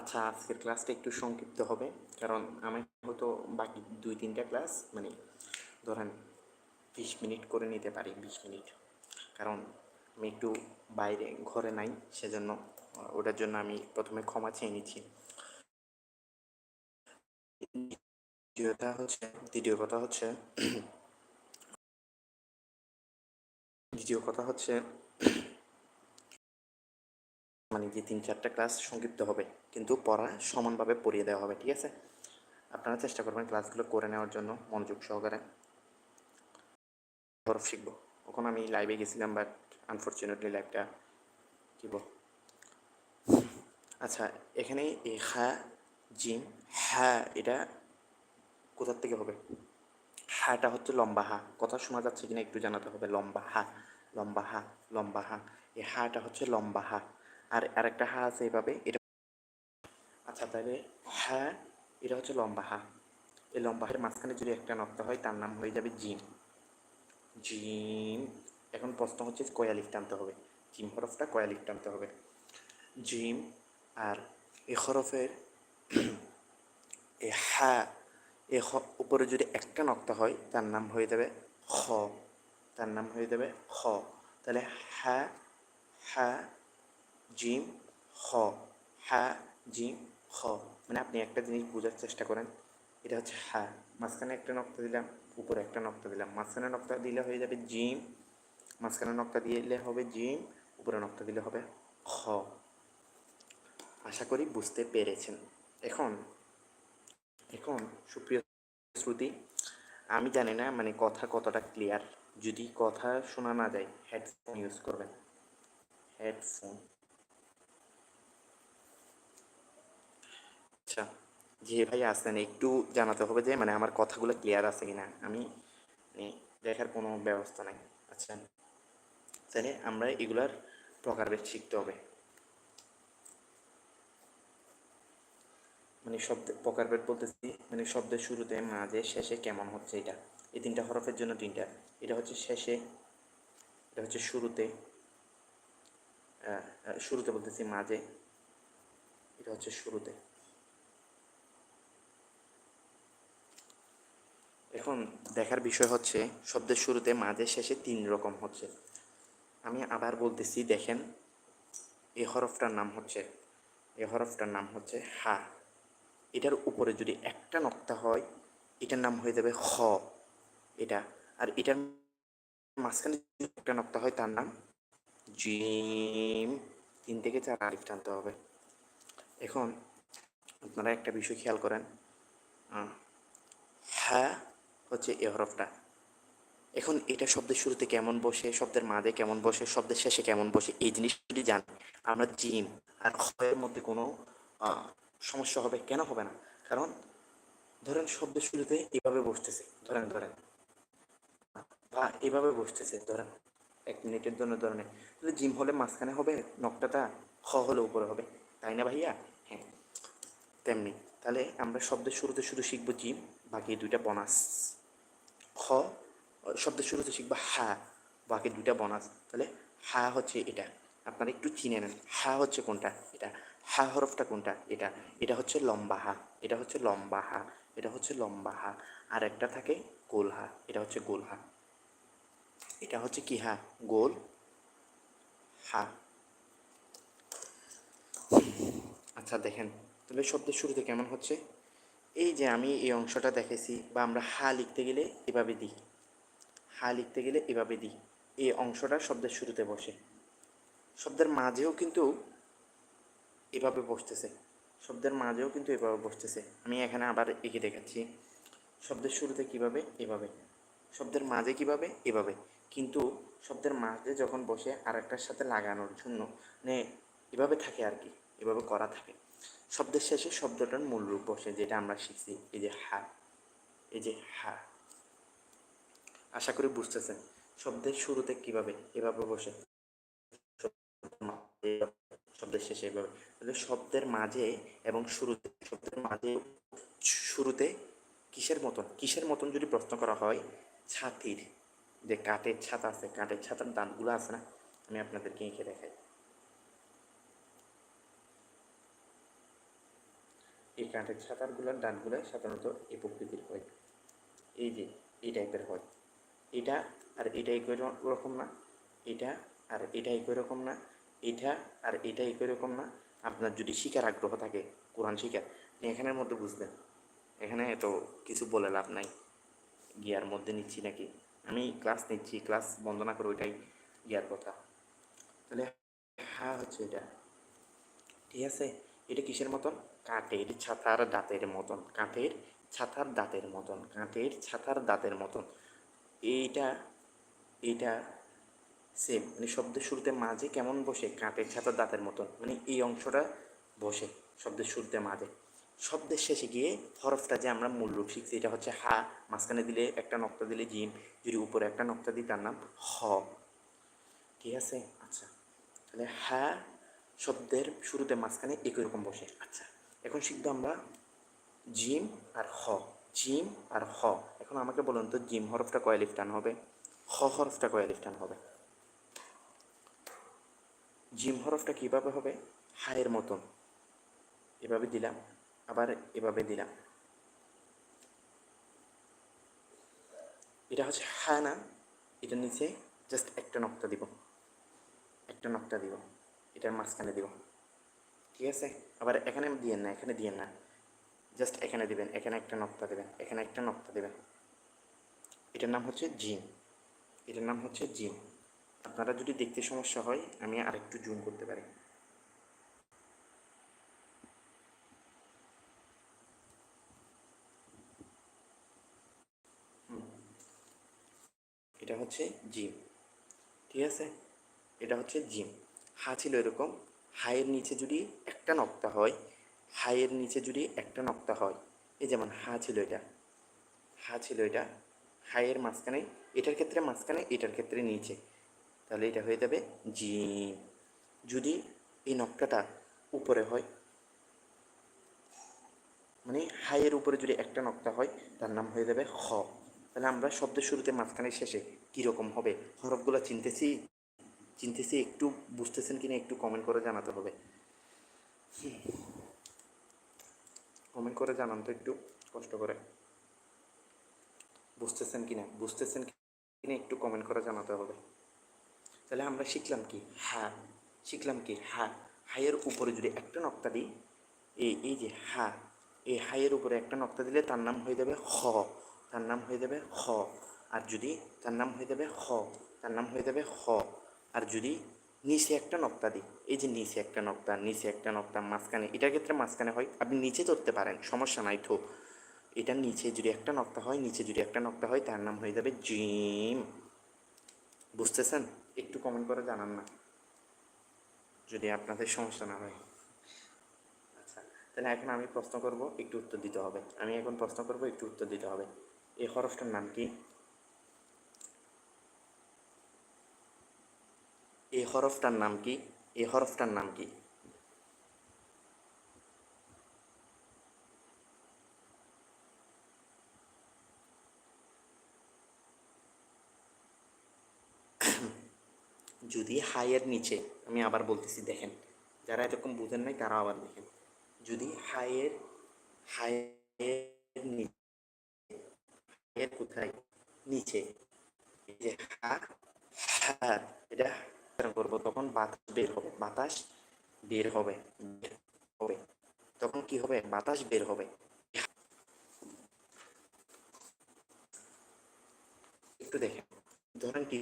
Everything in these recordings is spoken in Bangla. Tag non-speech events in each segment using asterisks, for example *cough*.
আচ্ছা আজকের ক্লাসটা একটু সংক্ষিপ্ত হবে। কারণ আমি হয়তো বাকি দুই, তিনটা ক্লাস মানে ধরেন বিশ মিনিট করে নিতে পারি, বিশ মিনিট। কারণ আমি একটু বাইরে, ঘরে নাই, সেজন্য ওটার জন্য আমি প্রথমে ক্ষমা চেয়ে নিচ্ছি। হচ্ছে, দ্বিতীয় কথা হচ্ছে, দ্বিতীয় কথা হচ্ছে মানে যে তিন চারটা ক্লাস সংক্ষিপ্ত হবে, কিন্তু পড়া সমানভাবে পড়িয়ে দেওয়া হবে, ঠিক আছে? আপনারা চেষ্টা করবেন ক্লাসগুলো করে নেওয়ার জন্য, মনোযোগ সহকারে। হরফ শিখব। ওখানে আমি লাইভে গেছিলাম বাট আনফর্চুনেটলি লাইভটা কি আচ্ছা এখানে এই হা, জিম হ্যাঁ এটা কোথার থেকে হবে? হাটা হচ্ছে লম্বা হা। কথা শোনা যাচ্ছে কিনা একটু জানাতে হবে। লম্বা হা লম্বা হা লম্বা হা। এই হাটা হচ্ছে লম্বা হা। আর আরেকটা হা আছে এইভাবে এটা আচ্ছা তাহলে হ্যাঁ এটা হচ্ছে লম্বা হা। এই লম্বা হার মাঝখানে যদি একটা নক্তা হয়, তার নাম হয়ে যাবে জিম জিম এখন প্রশ্ন হচ্ছে কয়া লিখ টানতে হবে। জিম হরফটা কয়া লিখ টানতে হবে। জিম আর এ হরফের *clears throat* এ হা, এ হ, উপরে যদি একটা নক্তা হয়, তার নাম হয়ে যাবে খ। তার নাম হয়ে যাবে খ। তাহলে হা হা জিম, হ, হা, জিম, হ। মানে আপনি একটা জিনিস বোঝার চেষ্টা করেন। এটা হচ্ছে হা। মাঝখানে একটা নক্তা দিলাম, উপরে একটা নক্তা দিলাম। মাঝখানে নক্তা দিলে হয়ে যাবে জিম, মাঝখানে নক্তা দিলে হবে জিম, উপরে নক্তা দিলে হবে খ আশা করি বুঝতে পেরেছেন। এখন এখন সুপ্রিয় শ্রুতি, আমি জানি না মানে কথা কতটা ক্লিয়ার যদি কথা শোনা না যায় হেডফোন ইউজ করবেন। হেডফোন আচ্ছা যে ভাই আসেন, একটু জানাতে হবে যে মানে আমার কথাগুলো ক্লিয়ার আছে কিনা? আমি মানে দেখার কোনো ব্যবস্থা নাই। আচ্ছা তাহলে আমরা এগুলার প্রকারভেদ শিখতে হবে। মানে শব্দ প্রকারভেদ বলতেছি মানে শব্দের শুরুতে, মাঝে, শেষে কেমন হচ্ছে এটা? এই তিনটা হরফের জন্য তিনটা। এটা হচ্ছে শেষে, এটা হচ্ছে শুরুতে শুরুতে বলতেছি মাঝে, এটা হচ্ছে শুরুতে। এখন দেখার বিষয় হচ্ছে, শব্দের শুরুতে মাঝে শেষে তিন রকম হচ্ছে। আমি আবার বলতেছি, দেখেন এই হরফটার নাম হচ্ছে এই হরফটার নাম হচ্ছে হা। এটার উপরে যদি একটা নক্তা হয়, এটার নাম হয়ে যাবে হ। এটা, আর এটার মাঝখানে একটা নক্তা হয়, তার নাম জিম। তিন থেকে চার আলিফ টানতে হবে। এখন আপনারা একটা বিষয় খেয়াল করেন হ্যাঁ হচ্ছে এ হরফটা। এখন এটা শব্দের শুরুতে কেমন বসে, শব্দের মাঝে কেমন বসে, শব্দের শেষে কেমন বসে, এই জিনিস যদি জানি। আমরা জিম আর ক্ষয়ের মধ্যে কোনো সমস্যা হবে কেন হবে না? কারণ ধরেন শব্দের শুরুতে এভাবে বসতেছে, ধরেন ধরেন। বা এভাবে বসতেছে, ধরেন। এক মিনিটের জন্য ধরেন তাহলে জিম হলে মাঝখানে হবে নকটাটা খ হলে উপরে হবে। তাই না ভাইয়া? হ্যাঁ। তেমনি। তাহলে আমরা শব্দের শুরুতে শুধু শিখব জিম, বাকি দুইটা বনাস খ, শব্দের শুরুতে শিখব হা, বাকি দুইটা বনাস তাহলে হা হচ্ছে এটা। আপনারা একটু চিনে নেন, হা হচ্ছে কোনটা? এটা। হা হরফটা কোনটা? এটা। এটা হচ্ছে লম্বা হা এটা হচ্ছে লম্বা হা এটা হচ্ছে লম্বা হা আর একটা থাকে গোল হা এটা হচ্ছে গোল হা এটা হচ্ছে কি হা? গোল হা। আচ্ছা দেখেন। তাহলে শব্দের শুরুতে কেমন হচ্ছে? এই যে আমি এই অংশটা দেখেছি বা আমরা হা লিখতে গেলে এভাবে দিই। হা লিখতে গেলে এভাবে দিই। এই অংশটা শব্দের শুরুতে বসে। শব্দের মাঝেও কিন্তু এভাবে বসতেছে। শব্দের মাঝেও কিন্তু এভাবে বসতেছে। আমি এখানে আবার এঁকে দেখাচ্ছি। শব্দের শুরুতে কীভাবে? এভাবে। শব্দের মাঝে কীভাবে? এভাবে। কিন্তু শব্দের মাঝে যখন বসে আর একটার সাথে লাগানোর জন্য মানে এভাবে থাকে আর কি। এভাবে করা থাকে। শব্দের শেষে শব্দটার মূল রূপ বসে, যেটা আমরা শিখছি, এই যে হা, এই যে হা। আশা করি বুঝতেছেন, শব্দের শুরুতে কীভাবে, এভাবে বসে, শব্দের শেষে এভাবে। শব্দের মাঝে এবং শুরুতে, শব্দের মাঝে, শুরুতে কিসের মতন? কিসের মতন যদি প্রশ্ন করা হয়, ছাতির, যে কাঠের ছাতা আছে, কাঠের ছাতার দাঁতগুলো আছে না, আমি আপনাদেরকে এঁকে দেখাই। কাঠের ছাতারগুলোর ডানগুলো সাধারণত এই প্রকৃতির হয়। এই যে, এই টাইপের হয়। এটা আর এটা একই রকম না। এটা আর এটা একই রকম না। এটা আর এটা একই রকম না। আপনার যদি শিকার আগ্রহ থাকে, কোরআন শিকার এখানের মধ্যে বুঝবেন। এখানে এত কিছু বলে লাভ নাই। গিয়ার মধ্যে নিচ্ছি নাকি? আমি ক্লাস নিচ্ছি, ক্লাস বন্ধ না করে ওইটাই গিয়ার কথা। তাহলে হ্যাঁ হচ্ছে এটা। ঠিক আছে? এটা কিসের মতন? কাঠের ছাতার দাঁতের মতন। কাঠের ছাতার দাঁতের মতন। কাঠের ছাতার দাঁতের মতন। এইটা এইটা সেম মানে শব্দের শুরুতে মাঝে কেমন বসে, কাঠের ছাতার দাঁতের মতন। মানে এই অংশটা বসে শব্দের শুরুতে মাঝে শব্দের শেষে গিয়ে হরফটা যে আমরা মূল রূপ শিখছি, এটা হচ্ছে হা। মাঝখানে দিলে একটা নক্তা দিলে জিম যদি উপরে একটা নক্তা দিই তার নাম হ। ঠিক আছে? আচ্ছা। তাহলে হ্যাঁ শব্দের শুরুতে মাঝখানে একই রকম বসে। আচ্ছা। এখন শিখব আমরা জিম আর হ। জিম আর হ। এখন আমাকে বলুন তো জিম হরফটা কয় লিফ টান হবে? হ হরফটা কয় লিফ টান হবে? জিম হরফটা কীভাবে হবে? হায়ের মতন। এভাবে দিলাম আবার এভাবে দিলাম। এটা হচ্ছে হা না এটা নিচে জাস্ট একটা নক্তা দিব। একটা নক্তা দিব। এটার মাঝখানে দিব। ঠিক আছে? আবার এখানে দিয়েন না, এখানে দিয়েন না। জাস্ট এখানে দিবেন, এখানে একটা নক্তা দেবেন, এখানে একটা নক্তা দেবেন। এটার নাম হচ্ছে জিম এটার নাম হচ্ছে জিম আপনারা যদি দেখতে সমস্যা হয়, আমি আরেকটু জুম করতে পারি। এটা হচ্ছে জিম ঠিক আছে? এটা হচ্ছে জিম হা ছিল এরকম। হায়ের নিচে যদি একটা নক্তা হয়, হায়ের নিচে যদি একটা নক্তা হয়, এই যেমন হা ছিল এটা, হা ছিল এটা, হায়ের মাঝখানে, এটার ক্ষেত্রে মাঝখানে, এটার ক্ষেত্রে নিচে, তাহলে এটা হয়ে যাবে জিম যদি এই নক্তাটা উপরে হয় মানে হাইয়ের উপরে যদি একটা নক্তা হয়, তার নাম হয়ে যাবে হ। তাহলে আমরা শব্দের শুরুতে মাঝখানে শেষে কীরকম হবে? হরফগুলো চিনতেছি? চিনতেছি, একটু বুঝতেছেন কিনা একটু কমেন্ট করে জানাতে হবে। কমেন্ট করে জানান তো একটু, কষ্ট করে। বুঝতেছেন কিনা? বুঝতেছেন কিনা একটু কমেন্ট করে জানাতে হবে। তাহলে আমরা শিখলাম কি? হা, শিখলাম কি? হা, হাইয়ের উপরে যদি একটা নক্তা দিই এই এই যে হা এই হাইয়ের উপরে একটা নক্তা দিলে তার নাম হয়ে যাবে হ, তার নাম হয়ে যাবে হ। আর যদি তার নাম হয়ে যাবে হ, তার নাম হয়ে যাবে হ। আর যদি নিচে একটা নক্তা দিই, এই যে নিচে একটা নক্তা, নিচে একটা নক্তা, মাঝখানে, এটার ক্ষেত্রে মাঝখানে হয়, আপনি নিচে ধরতে পারেন, সমস্যা নাই তো এটার নিচে যদি একটা নক্তা হয়, নিচে যদি একটা নক্তা হয়, তার নাম হয়ে যাবে জিম। বুঝতেছেন? একটু কমেন্ট করে জানান না। যদি আপনাদের সমস্যা না হয়। আচ্ছা তাহলে এখন আমি প্রশ্ন করব, একটু উত্তর দিতে হবে। আমি এখন প্রশ্ন করব, একটু উত্তর দিতে হবে। এই হরফটার নাম কি? এই হরফটার নাম কি? এই হরফটার নাম কি? যদি হাইয়ের নিচে, আমি আবার বলতেছি, দেখেন, যারা এরকম বুঝেন নাই তারা আবার দেখেন। যদি হাইয়ের হাইয়ের নিচে, হাইয়ের কোথায়? নিচে। যে হা হা, এটা করব, তখন বাতাস বের হবে, বাতাস বের হবে হবে। তখন কি হবে? বাতাস বের হবে। একটু দেখেন, ধরেন কি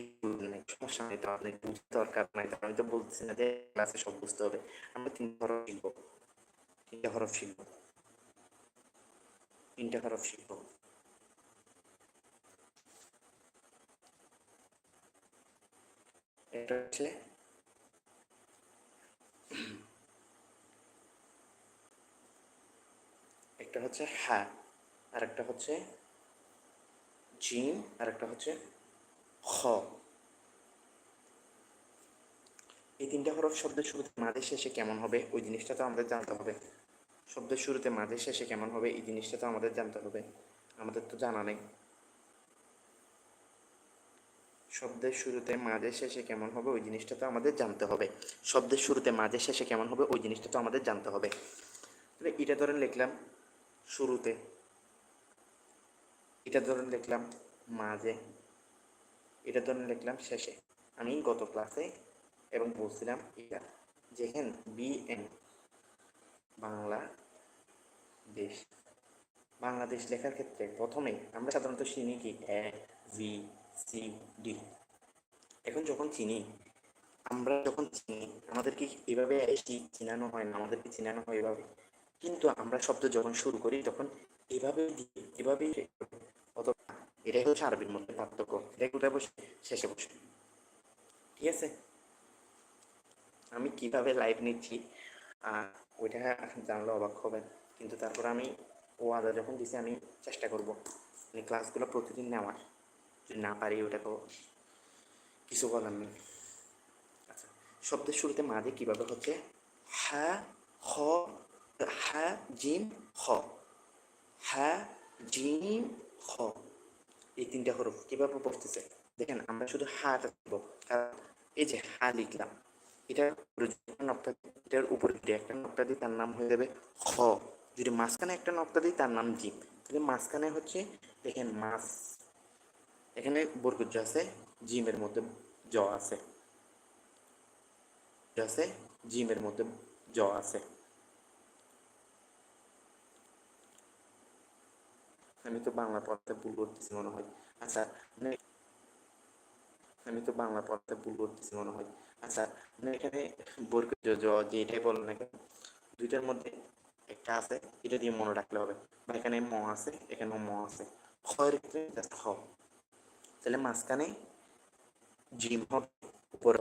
সমস্যা নেই তো আপনি বুঝতে দরকার নাই আমি তো বলতেছি না যে ক্লাসে সব বুঝতে হবে। আমরা তিন হরফ শিখব, তিনটা হরফ শিখব, তিনটা হরফ শিখব। হচ্ছে একটা হচ্ছে হ্যাঁ আর একটা হচ্ছে জিম আর একটা হচ্ছে খ এই তিনটা হরফ শব্দের শুরুতে মাঝে শেষে কেমন হবে, ওই জিনিসটা তো আমাদের জানতে হবে। শব্দের শুরুতে মাঝে শেষে কেমন হবে, এই জিনিসটা তো আমাদের জানতে হবে। আমাদের তো জানা নেই। শব্দের শুরুতে মাঝে শেষে কেমন হবে ওই জিনিসটা তো আমাদের জানতে হবে। শব্দের শুরুতে মাঝে শেষে কেমন হবে ওই জিনিসটা তো আমাদের জানতে হবে। তাহলে এটা ধরেন লিখলাম শুরুতে। এটা ধরে লিখলাম মাঝে। এটা ধরে লিখলাম শেষে। আমি গত ক্লাসে এবং বলছিলাম এটা যেখানে বিএন বাংলা দেশ। বাংলাদেশ লেখার ক্ষেত্রে প্রথমে আমরা সাধারণত চিনি কি এ, ভি সি ডি এখন যখন চিনি, আমরা যখন চিনি, আমাদেরকে এভাবে চিনানো হয় না, আমাদেরকে চিনানো হয় এভাবে। কিন্তু আমরা শব্দ যখন শুরু করি, তখন এভাবে দিয়ে এভাবেই। অথবা এটাই হচ্ছে আরবির মধ্যে পার্থক্য। এটা কোথায় বসে? শেষে বসে। ঠিক আছে? আমি কীভাবে লাইভ নিচ্ছি? ওইটা জানলে অবাক হবেন। কিন্তু তারপর আমি ও আদা যখন দিছি, আমি চেষ্টা করব। মানে ক্লাসগুলো প্রতিদিন নেওয়ার। যদি না পারি ওটাকেও। কিছু বলার নেই। আচ্ছা শব্দের শুরুতে মাঝে কীভাবে হচ্ছে? হা হ হা, জিম হ হা, জিম হ এই তিনটা হরফ কীভাবে পড়তেছে দেখেন, আমরা শুধু হাটা দেব এই যে হা লিখলাম উপরে নকটা এটার উপরে যদি একটা নকটা দিই তার নাম হয়ে যাবে খ। যদি মাঝখানে একটা নকটা দিই তার নাম জিম, তাহলে মাঝখানে হচ্ছে, দেখেন মাছ এখানে বরকুজ আছে, জিমের মধ্যে জ আছে। আছে, জিমের মধ্যে জ আছে। আমি তো বাংলা পড়তে ভুল করতেছি মনে হয়। আচ্ছা আমি তো বাংলা পড়তে ভুল করতেছি মনে হয়। আচ্ছা মানে এখানে বরকুজ জ যে এটাই বলো না কেন? দুইটার মধ্যে একটা আছে, এটা দিয়ে মনে রাখলে হবে। বা এখানে ম আছে এখানে ম আছে। খয়ের ক্ষেত্রে just খ। তাহলে মাঝখানে জিম হবে উপরে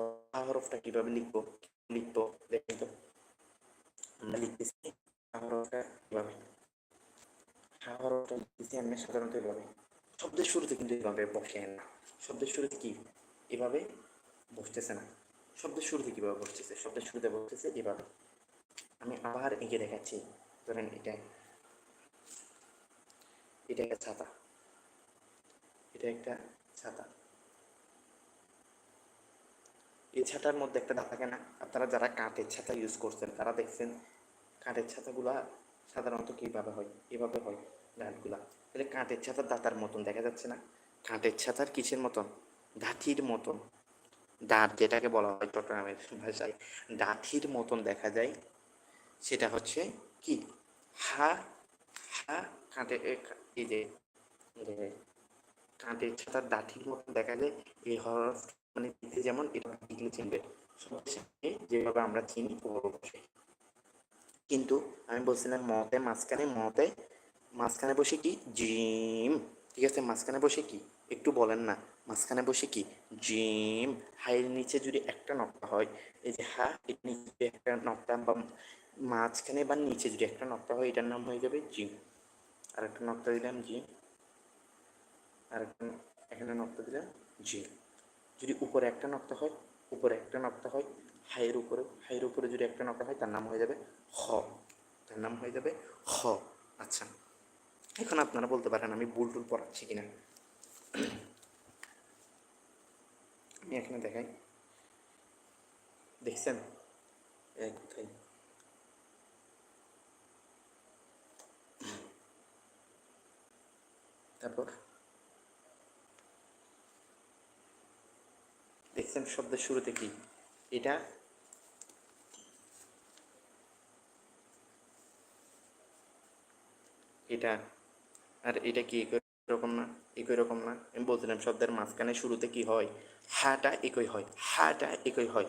হরফটা কীভাবে লিখব লিখব দেখেন তো। আমরা লিখতেছি হরফটা কীভাবে হরফটা লিখতেছি সাধারণত এভাবে। শব্দের শুরুতে কিন্তু এভাবে বসে না। শব্দের শুরুতে কি? এভাবে বসতেছে না। শব্দের শুরুতে কীভাবে বসতেছে? শব্দের শুরুতে বসতেছে এভাবে। আমি আবার এঁকে দেখাচ্ছি। ধরেন এটা। এটা একটা ছাতা। এটা একটা ছাতা এই ছাতার মধ্যে একটা দাঁত থাকে না? আপনারা যারা কাঠের ছাতা ইউজ করছেন, তারা দেখছেন কাঠের ছাতাগুলা সাধারণত কীভাবে হয়? এভাবে হয় দাঁতগুলা তাহলে কাঠের ছাতার দাঁতার মতন, দেখা যাচ্ছে না? কাঠের ছাতার কিসের মতন? দাঁতির মতন। দাঁত যেটাকে বলা হয় চট্টগ্রামের ভাষায় দাঁতির মতন দেখা যায়। সেটা হচ্ছে কি? হা হা কাঁটে এই যে কাঁটের ছাতার দাঁঠির মতো দেখা যায়, এই হরফ মানে দিতে যেমন এটা লিখলে চিনবে। যেভাবে আমরা চিনি কিন্তু আমি বলছিলাম মতে মাঝখানে মতে মাঝখানে বসে কি? জিম। ঠিক আছে, মাঝখানে বসে কি? একটু বলেন না। মাঝখানে বসে কি? জিম। হাইয়ের নিচে যদি একটা নকটা হয়, এই যে হা, এর নিচে একটা নকটা বা মাঝখানে বা নিচে যদি একটা নকটা হয়, এটার নাম হয়ে যাবে জিম। আর একটা নকটা দিলাম জিম। আর এখানে নকটা দিলাম জি যদি উপরে একটা নকটা হয়, উপরে একটা নকটা হয় হাইয়ের উপরে হাইয়ের উপরে যদি একটা নকটা হয়, তার নাম হয়ে যাবে হ। তার নাম হয়ে যাবে হ। আচ্ছা এখন আপনারা বলতে পারেন আমি বুল টুল পড়াচ্ছি কিনা। আমি এখানে দেখাই। দেখছেন? এই কোথায় তারপর দেখছেন শব্দের শুরুতে কি এটা এটা আর এটা কি একই রকম না? একই রকম না? আমি বলছিলাম শব্দের মাঝখানে শুরুতে কি হয়? হাটা একই হয়। হাটা একই হয়।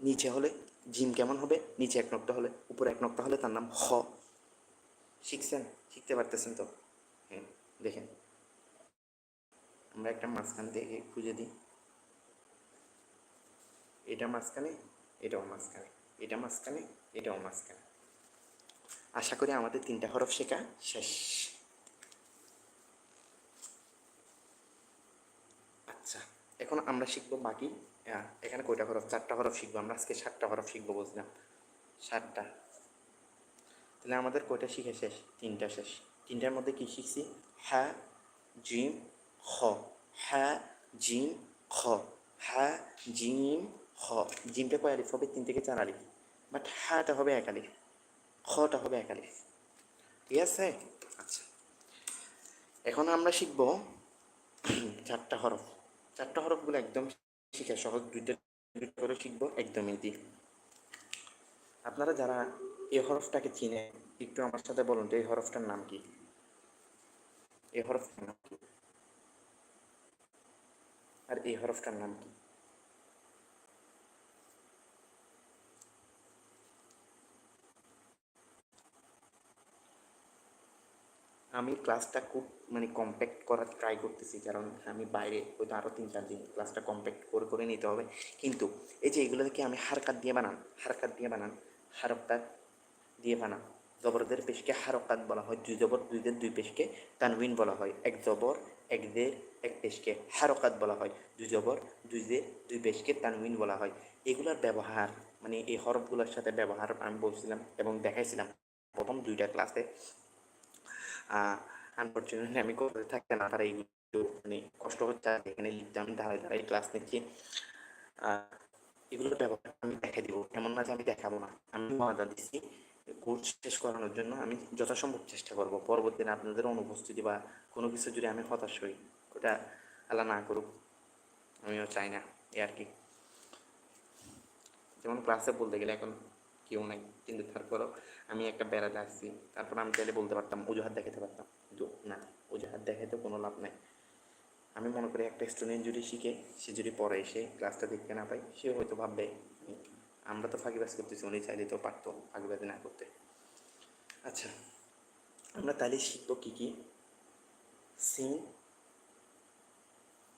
নিচে হলে জিম কেমন হবে? নিচে এক নক্তা হলে, উপরে এক নক্তা হলে তার নাম হ। শিখছেন? শিখতে পারতেছেন তো? হ্যাঁ দেখেন। আমরা একটা মাঝখান থেকে খুঁজে দিই। এটা মাঝখানে, এটাও মাঝখানে এটা মাঝখানে, এটাও মাঝখানে। আশা করি আমাদের তিনটা হরফ শেখা শেষ। আচ্ছা এখন আমরা শিখব বাকি এখানে কয়টা হরফ? চারটা হরফ শিখব আমরা, আজকে সাতটা হরফ শিখব বুঝলাম। সাতটা। তাহলে আমাদের কয়টা শিখে শেষ? তিনটা শেষ। তিনটার মধ্যে কি শিখছি? হ্যাঁ জিম, খ। হ্যাঁ জিম, খ। হ্যাঁ জিম খ জিমটা কয় আলিফ, হবে তিন থেকে চার আলিফ। বাট হ্যাঁটা হবে এক আলিফ, খটা হবে এক আলিফ। ঠিক আছে? আচ্ছা। এখন আমরা শিখব চারটা হরফ। চারটা হরফগুলো একদম শিখে, সহজ দুইটা দুইটা করে শিখব একদম ইজি আপনারা যারা এই হরফটাকে চিনে, একটু আমার সাথে বলুন তো এই হরফটার নাম কি? এই হরফটার নাম কি? আর এই হরফটার নাম কি? আমি ক্লাসটা খুব মানে কম্প্যাক্ট করার ট্রাই করতেছি, কারণ আমি বাইরে হয়তো আরও তিন চার দিন ক্লাসটা কম্প্যাক্ট করে করে নিতে হবে। কিন্তু এই যে এগুলো থেকে আমি হারকাত দিয়ে বানান, হারকাত দিয়ে বানান, হারকাত দিয়ে বানান। জবরদের পেশকে হারকাত বলা হয়, দুই জবর, দুইদের দুই পেশকে তানবিন বলা হয়। এক জবর এক দের এক পেশকে হারকাত বলা হয়। দুই জবর দুই দের দুই পেশকে তানবিন বলা হয়। এগুলোর ব্যবহার মানে এই হরফগুলোর সাথে ব্যবহার আমি বলছিলাম এবং দেখাইছিলাম। প্রথম দুইটা ক্লাসে আনফর্চুনেটলি আমি করতে থাকতে না তারা এইগুলো মানে কষ্ট হচ্ছে, আর এখানে লিখতাম ধারে ধারে ক্লাস নিচ্ছি। এগুলো ব্যবহার আমি দেখে দিব। এমন না যে আমি দেখাবো না। আমি ওয়াদা দিচ্ছি। কোর্স শেষ করানোর জন্য আমি যথাসম্ভব চেষ্টা করব। পরবর্তীতে আপনাদের অনুপস্থিতি বা কোনো কিছু যদি আমি হতাশ হই, ওটা আল্লাহ না করুক, আমিও চাই না। এ আর কি। যেমন ক্লাসে বলতে গেলে এখন কেউ নাই, কিন্তু তারপরও আমি একটা বেড়াতে আসছি। তারপর আমি চাইলে বলতে পারতাম, অজুহাত দেখাতে পারতাম। কিন্তু না, অজুহাত দেখাতে কোনো লাভ নাই। আমি মনে করি একটা স্টুডেন্ট যদি শিখে, সে যদি পরে এসে ক্লাসটা দেখতে না পায়, সে হয়তো ভাববে, আমরা তো ফাঁকিবাজ করতেছি, উনি চাইলে তো পারতো ফাঁকিবাজি না করতে। আচ্ছা আমরা তাহলে শিখব কী কী? সিন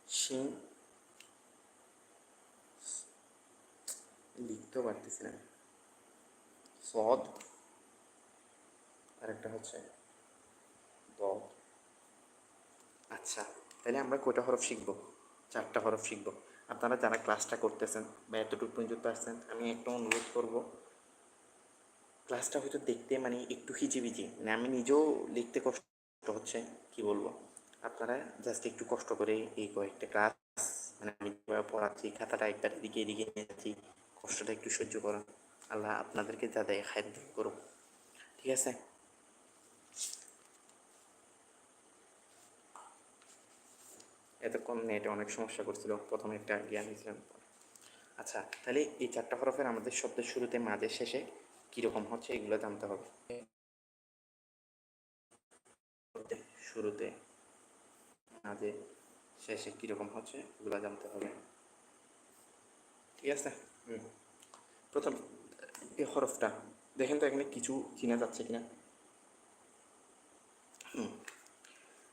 সিন লিখতেও পারতেছি না। সদ, আরেকটা হচ্ছে দদ। আচ্ছা তাহলে আমরা কয়টা হরফ শিখব? চারটা হরফ শিখব। আপনারা যারা ক্লাসটা করতেছেন বা এতটুকু পর্যন্ত আসছেন আমি একটা অনুরোধ করব। ক্লাসটা হয়তো দেখতে মানে একটু হিজিবিজি মানে আমি নিজেও লিখতে কষ্ট হচ্ছে, কি বলব? আপনারা জাস্ট একটু কষ্ট করে এই কয়েকটা ক্লাস মানে আমি পড়াচ্ছি, খাতাটা একবার এদিকে এদিকে নিয়ে যাচ্ছি, কষ্টটা একটু সহ্য করুন আল্লাহ আপনাদেরকে যা দেয় খাদ্য করুক। ঠিক আছে? এতক্ষণ নেটে অনেক সমস্যা করছিল, প্রথমে একটা জ্ঞান দিয়েছিলাম আচ্ছা তাহলে এই চারটা হরফের আমাদের শব্দের শুরুতে মাঝে শেষে কীরকম হচ্ছে এগুলো জানতে হবে। শুরুতে, মাঝে শেষে কীরকম হচ্ছে এগুলো জানতে হবে। ঠিক আছে? হুম। প্রথম। এই হরফটা। দেখেন তো এখানে কিছু চিনা যাচ্ছে কিনা।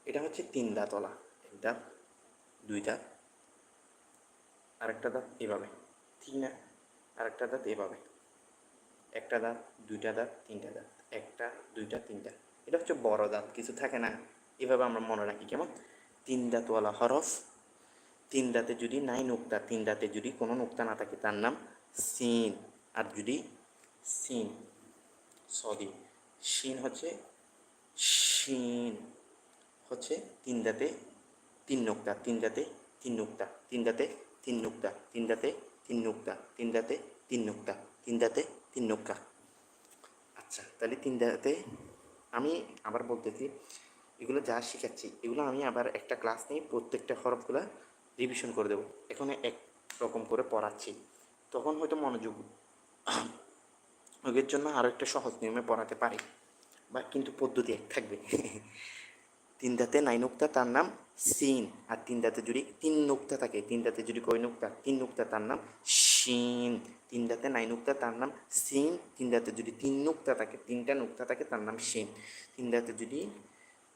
এটা হচ্ছে তিন দাঁতলা এক দাঁত দুই দাঁত আরেকটা দাঁত এভাবে। ঠিক না আরেকটা দাঁত এভাবে। একটা দাঁত দুইটা দাঁত তিনটা দাঁত একটা, দুইটা, তিনটা। এটা হচ্ছে বড় দাঁত, কিছু থাকে না। এভাবে আমরা মনে রাখি, কেমন? তিন দাঁতওয়ালা হরফ। তিন দাঁতে যদি নাই নোক্তা, তিন দাঁতে যদি কোনো নোক্তা না থাকে, তার নাম সিন। আর যদি সিন, সরি শিন হচ্ছে শিন, হচ্ছে তিন দাঁতে তিন নোক্তা, তিন দাঁতে তিন নোক্তা, তিন দাঁতে তিন নোক্তা, তিন দাঁতে তিন নোক্তা, তিন দাঁতে তিন নোক্তা, তিন দাঁতে তিন নোক্তা। আচ্ছা তাহলে তিন দাঁতে আমি আবার বলতেছি, এগুলো যা শিখাচ্ছি, এগুলো আমি আবার একটা ক্লাস নিয়ে প্রত্যেকটা হরফগুলো রিভিশন করে দেবো। এখানে এক রকম করে পড়াচ্ছি। তখন হয়তো মনোযোগ ওদের জন্য আরও একটা সহজ নিয়মে পড়াতে পারি। বা কিন্তু পদ্ধতি এক থাকবে। *laughs* তিন দাঁতে নাই নুক্তা, তার নাম সিন। আর তিন দাঁতে যদি তিন নুক্তা থাকে, তিন দাঁতে যদি কয় নুক্তা, তিন নুক্তা, তার নাম শিন। তিন দাঁতে নাই নুক্তা, তার নাম সিন। তিন দাঁতে যদি তিন নুক্তা থাকে, তিনটা নুক্তা থাকে, তার নাম শিন। তিন দাঁতে যদি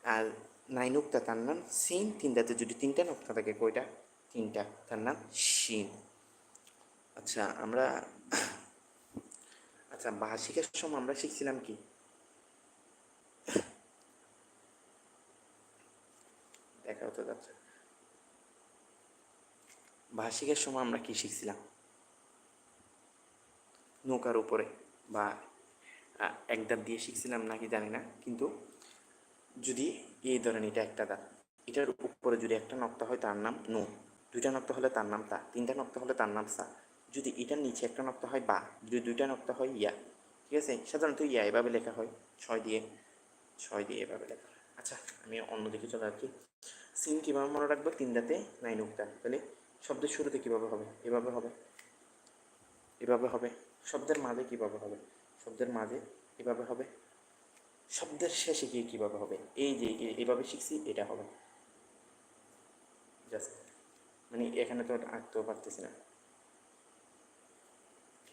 আর নাই নুক্তা, তার নাম সিন। তিন দাঁতে যদি তিনটা নুক্তা থাকে, কয়টা? তিনটা, তার নাম শিন। আচ্ছা আমরা আচ্ছা ভাষিকের সময় আমরা শিখছিলাম কি? দেখা ভাষিকের সময় আমরা কি শিখছিলাম? নৌকার উপরে বা এক দাঁত দিয়ে শিখছিলাম নাকি জানি না, কিন্তু যদি এই ধরেন এটা একটা দাঁত এটার উপরে যদি একটা নক্তা হয় তার নাম নু, দুইটা নক্তা হলে তার নাম তা, তিনটা নক্তা হলে তার নাম সা যদি এটার নিচে একটা নক্তা হয় বা যদি দুইটা নক্তা হয় ইয়া, ঠিক আছে? সাধারণত ইয়া এভাবে লেখা হয়। ছয় দিয়ে ছয় দিয়ে এভাবে লেখা আচ্ছা আমি অন্যদিকে চলে যাচ্ছি সিন কীভাবে মনে রাখব? তিন দাঁতে নাইন উক্তা। তাহলে শব্দের শুরুতে কীভাবে হবে? এভাবে হবে। এভাবে হবে। শব্দের মাঝে কীভাবে হবে? শব্দের মাঝে এভাবে হবে। শব্দের শেষে গিয়ে কীভাবে হবে? এই যে এভাবে শিখছি, এটা হবে। জাস্ট মানে এখানে তো আঁকতেও পারতেছি না।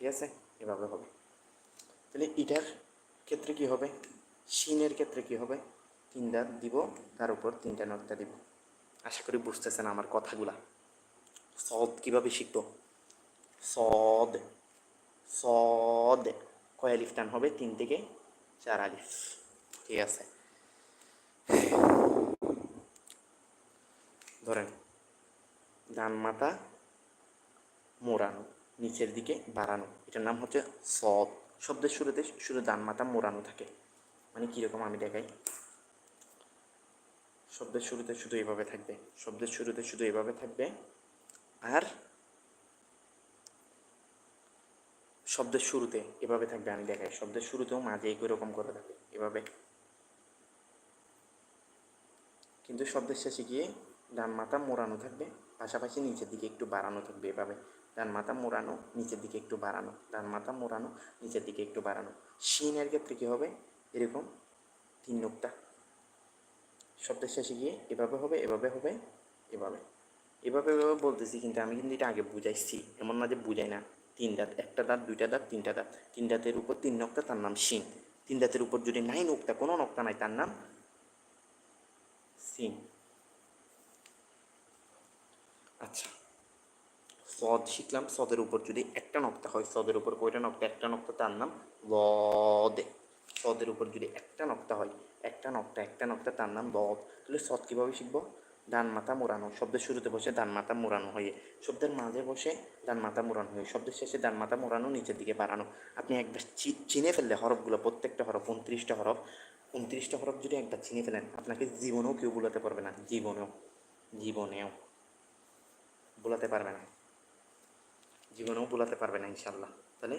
ঠিক আছে? এভাবে হবে। তাহলে এটার ক্ষেত্রে কি হবে? শিনের ক্ষেত্রে কি হবে? তিন দাঁত দিব, তার উপর তিনটা নকটা দিব। আশা করি বুঝতেছেন আমার কথাগুলা। সদ কীভাবে শিখব? সদ সদ। কয় আলিফ টান হবে? তিন থেকে চার আলিফ। ঠিক আছে। ধরেন, ডান মাথা মোড়ানো। নিচের দিকে বাড়ানো। এটার নাম হচ্ছে সদ শব্দের শুরুতে শুধু ডান মাথা মোড়ানো থাকে। মানে কীরকম আমি দেখাই? শব্দের শুরুতে শুধু এভাবে থাকবে। শব্দের শুরুতে শুধু এভাবে থাকবে। আর শব্দের শুরুতে এভাবে থাকবে আমি দেখাই। শব্দের শুরুতেও মাঝে একই রকম করে থাকবে, এভাবে। কিন্তু শব্দের শেষে গিয়ে ডান মাথা মোড়ানো থাকবে। পাশাপাশি নিচের দিকে একটু বাড়ানো থাকবে এভাবে। ডান মাথা মোড়ানো, নিচের দিকে একটু বাড়ানো, ডান মাথা মোড়ানো, নিচের দিকে একটু বাড়ানো। শিনের ক্ষেত্রে কী হবে? এরকম তিন নোকটা শব্দের শেষে গিয়ে এভাবে হবে এভাবে হবে, এভাবে। এভাবে এভাবে বলতেছি, কিন্তু আমি কিন্তু এটা আগে বুঝাইছি। এমন না যে বুঝাই না। তিন দাঁত, একটা দাঁত, দুইটা দাঁত, তিনটা দাঁত। তিন দাঁতের উপর তিন নক্তা, তার নাম শিন। তিন দাঁতের উপর যদি নাই নোক্তা, কোনো নক্তা নাই, তার নাম সিন আচ্ছা। সদ শিখলাম, সদের উপর যদি একটা নক্তা হয়, সদের উপর কয়টা নক্তা? একটা নক্তা তার নাম লদে সদের উপর যদি একটা নক্তা হয়, একটা নক্তা একটা নক্তা তার নাম লদ তাহলে সদ কীভাবে শিখব? ডান মাথা মোড়ানো, শব্দের শুরুতে বসে ডান মাথা মোড়ানো হয়ে, শব্দের মাঝে বসে ডান মাথা মোড়ানো হয়ে, শব্দের শেষে ডান মাথা মোড়ানো, নিচের দিকে বাড়ানো। আপনি একবার চিনে ফেললে হরফগুলো, প্রত্যেকটা হরফ, উনত্রিশটা হরফ উনত্রিশটা হরফ যদি একবার চিনে ফেলেন, আপনাকে জীবনেও কেউ বোলাতে পারবে না। জীবনেও। জীবনেও। বোলাতে পারবে না। জীবনেও বোলাতে পারবে না ইনশাল্লাহ তাহলে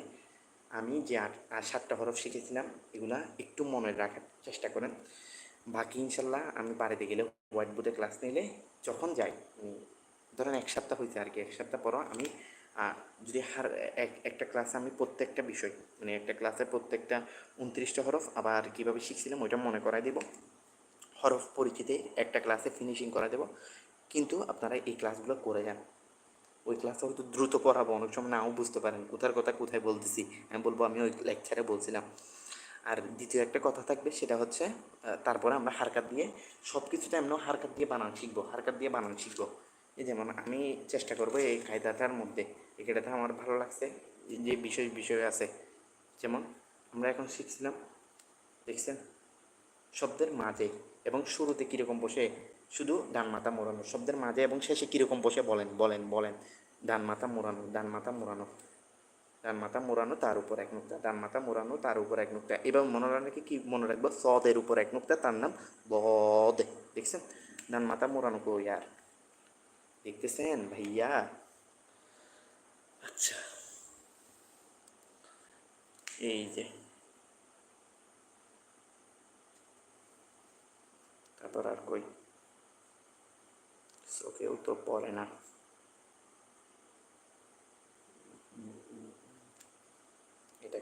আমি যে আট সাতটা হরফ শিখেছিলাম, এগুলা একটু মনে রাখার চেষ্টা করেন। বাকি ইনশাল্লাহ আমি বাড়িতে গেলে হোয়াইট বোর্ডে ক্লাস নিলে যখন যাই ধরেন এক সপ্তাহ হয়েছে আর কি, এক সপ্তাহ পরও আমি যদি হার, এক, একটা ক্লাসে আমি প্রত্যেকটা বিষয় মানে একটা ক্লাসে প্রত্যেকটা উনত্রিশটা হরফ আবার কীভাবে শিখছিলাম ওইটা মনে করাই দেবো। হরফ পরিচিতি একটা ক্লাসে ফিনিশিং করা দেবো। কিন্তু আপনারা এই ক্লাসগুলো করে যান। ওই ক্লাসটা হয়তো দ্রুত পড়াবো, অনেক সময় নাও বুঝতে পারেন কোথার কথা কোথায় বলতেছি। আমি বলব, আমি ওই লেকচারে বলছিলাম। আর দ্বিতীয় একটা কথা থাকবে, সেটা হচ্ছে তারপরে আমরা হারকাত দিয়ে সব কিছুটা এমন হারকাত দিয়ে বানান শিখব, হারকাত দিয়ে বানান শিখব। এই যেমন আমি চেষ্টা করব এই কায়দাটার মধ্যে এটাতে আমার ভালো লাগছে যে বিষয় বিষয় আছে। যেমন আমরা এখন শিখছিলাম, দেখছেন? শব্দের মাঝে এবং শুরুতে কীরকম বসে শুধু ডান মাথা মোড়ানো, শব্দের মাঝে এবং শেষে কীরকম বসে বলেন বলেন বলেন। ডান মাথা মোড়ানো, ডান মাথা মোড়ানো। ডান মাথা মোড়ানো, তার উপর এক নুক্তা। ডান মাথা মোড়ানো, তার উপর এক নুক্তা। এবার মনে রাখে কি মনে রাখব? সদের উপর এক নুক্তা, তার নাম বদ। দেখছেন? ডান মাথা মোড়ানো কই ইয়ার দেখতেছেন ভাইয়া? আচ্ছা। এই যে। তারপর আর কই? চোখেও তো পড়ে না এটা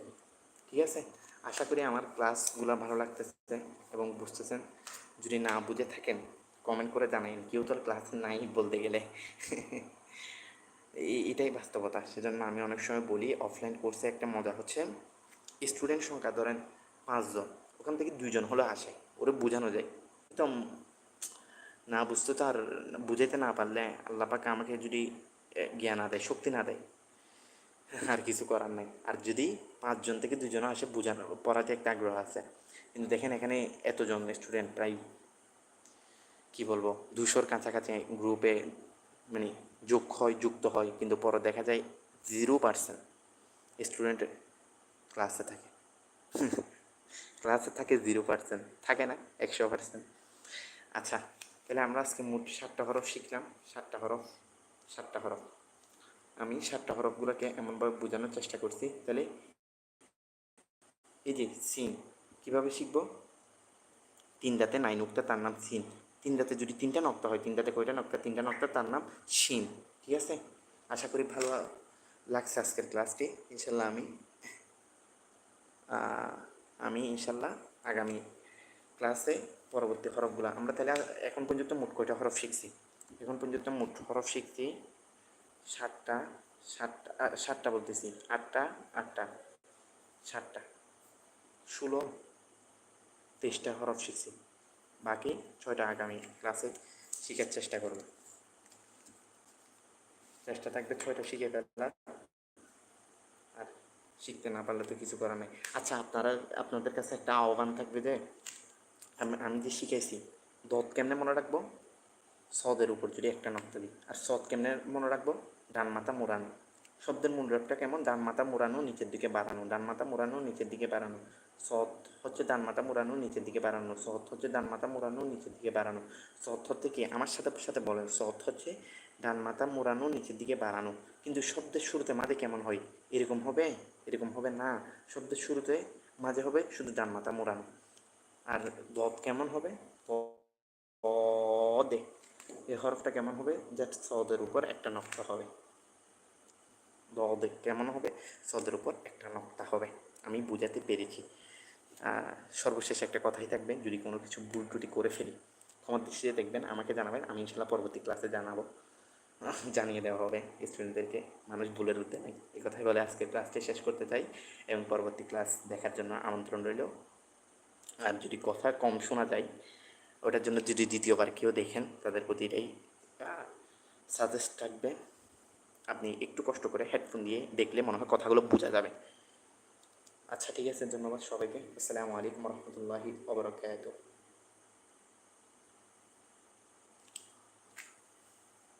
ঠিক আছে? আশা করি আমার ক্লাসগুলো ভালো লাগতেছে এবং বুঝতেছেন। যদি না বুঝে থাকেন কমেন্ট করে জানাইন। কেউ তো ক্লাস নাই বলতে গেলে। এটাই বাস্তবতা। সেজন্য আমি অনেক সময় বলি অফলাইন কোর্সে একটা মজা হচ্ছে স্টুডেন্ট সংখ্যা ধরেন পাঁচজন, ওখান থেকে দুইজন হলে আসে। ওরে বোঝানো যায়। তো না বুঝতে তো আর বুঝাইতে না পারলে আল্লাহ পাকে আমাকে যদি জ্ঞান না দেয়, শক্তি না দেয়, আর কিছু করার নাই। আর যদি পাঁচজন থেকে দুজন আসে বোঝানো পড়াতে একটা আগ্রহ আছে। কিন্তু দেখেন এখানে এতজন স্টুডেন্ট প্রায় কি বলব দুশোর কাছাকাছি গ্রুপে মানে যোগ হয়, যুক্ত হয়, কিন্তু পরে দেখা যায় জিরো পার্সেন্ট স্টুডেন্ট ক্লাসে থাকে। *laughs* ক্লাসে থাকে জিরো পার্সেন্ট থাকে না, একশো পার্সেন্ট আচ্ছা তাহলে আমরা আজকে মোট সাতটা হরফ শিখলাম। সাতটা হরফ সাতটা হরফ। আমি সাতটা হরফগুলোকে এমনভাবে বোঝানোর চেষ্টা করছি। তাহলে এই যে সিন, কীভাবে শিখব? তিন দাঁতে নাই নুক্তা তার নাম সিন। তিন দাঁতে যদি তিনটা নক্তা হয়, তিন দাঁতে কয়টা নক্তা? তিনটা নক্তা তার নাম শিন ঠিক আছে? আশা করি ভালো লাগছে আজকের ক্লাসটি। ইনশাল্লাহ আমি আমি ইনশাল্লাহ আগামী ক্লাসে পরবর্তী হরফগুলো। আমরা তাহলে এখন পর্যন্ত মোট কয়টা হরফ শিখছি? এখন পর্যন্ত মোট হরফ শিখছি সাতটা সাতটা সাতটা বলতেছি। আটটা আটটা, সাতটা। ষোলো, তেইশটা হরফ শিখছি। বাকি ছয়টা আগামী ক্লাসে শেখার চেষ্টা করব। চেষ্টা থাকবে ছয়টা শিখে ফেলার। আর শিখতে না পারলে তো কিছু করার নেই। আচ্ছা আপনারা, আপনাদের কাছে একটা আহ্বান থাকবে যে আমি আমি যে শিখাইছি, দত কেমনে মনে রাখব? সদের উপর যদি একটা নক্তা দিই। আর সদ কেমনে মনে রাখব? ডান মাথা মোড়ানো। শব্দের মূল্যটা কেমন? ডান মাথা মোড়ানো, নিচের দিকে বাড়ানো। ডান মাথা মোড়ানো, নিচের দিকে বাড়ানো। সৎ হচ্ছে ডান মাথা মোড়ানো, নিচের দিকে বাড়ানো। সৎ হচ্ছে ডান মাথা মোড়ানো, নিচের দিকে বাড়ানো। সৎ হচ্ছে কি? আমার সাথে সাথে বলেন সৎ হচ্ছে ডান মাথা মোড়ানো, নিচের দিকে বাড়ানো। কিন্তু শব্দের শুরুতে মাঝে কেমন হয়? এরকম হবে? এরকম হবে না। শব্দের শুরুতে মাঝে হবে শুধু ডান মাথা মোড়ানো। আর দত কেমন হবে? দে এই হরফটা কেমন হবে? জাস্ট সদের উপর একটা নকশা হবে। দদে কেমন হবে? সদের উপর একটা নকটা হবে। আমি বুঝাতে পেরেছি। সর্বশেষ একটা কথাই থাকবে। যদি কোনো কিছু ভুল টুটি করে ফেলি ক্ষমার দৃষ্টিতে দেখবেন, আমাকে জানাবেন। আমি ইনশাল্লাহ পরবর্তী ক্লাসে জানাব। জানিয়ে দেওয়া হবে স্টুডেন্টদেরকে মানুষ ভুলের উঠতে নেই এই কথাই বলে আজকের ক্লাসটি শেষ করতে চাই এবং পরবর্তী ক্লাস দেখার জন্য আমন্ত্রণ রইল। আর যদি কথা কম শোনা যায়, ওটার জন্য যদি দ্বিতীয়বার কেউ দেখেন, তাদের প্রতি এটাই সাজেস্ট থাকবে। আপনি একটু কষ্ট করে হেডফোন দিয়ে দেখলে মনে হয় কথাগুলো বোঝা যাবে। আচ্ছা ঠিক আছে, ধন্যবাদ সবাইকে। আসসালামু আলাইকুম রহমতুল্লাহি ওবরাকাতুহ